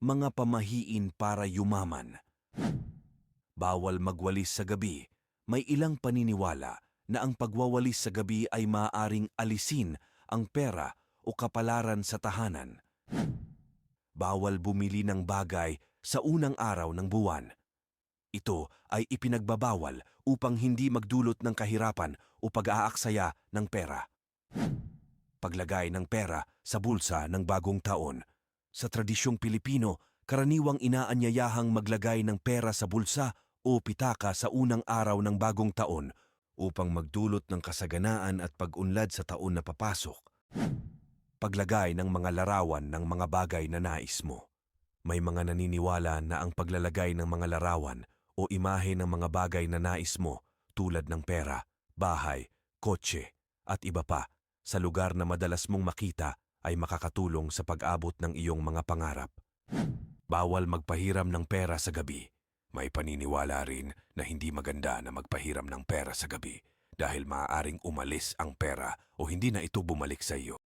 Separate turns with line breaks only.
mga pamahiin para yumaman. Bawal magwalis sa gabi. May ilang paniniwala na ang pagwawalis sa gabi ay maaaring alisin ang pera o kapalaran sa tahanan. Bawal bumili ng bagay sa unang araw ng buwan. Ito ay ipinagbabawal upang hindi magdulot ng kahirapan o pag-aaksaya ng pera. Paglagay ng pera sa bulsa ng bagong taon. Sa tradisyong Pilipino, karaniwang inaanyayahang maglagay ng pera sa bulsa o pitaka sa unang araw ng bagong taon upang magdulot ng kasaganaan at pag-unlad sa taon na papasok. Paglagay ng mga larawan ng mga bagay na nais mo. May mga naniniwala na ang paglalagay ng mga larawan o imahe ng mga bagay na nais mo tulad ng pera, bahay, kotse at iba pa sa lugar na madalas mong makita ay makakatulong sa pag-abot ng iyong mga pangarap. Bawal magpahiram ng pera sa gabi. May paniniwala rin na hindi maganda na magpahiram ng pera sa gabi dahil maaaring umalis ang pera o hindi na ito bumalik sa iyo.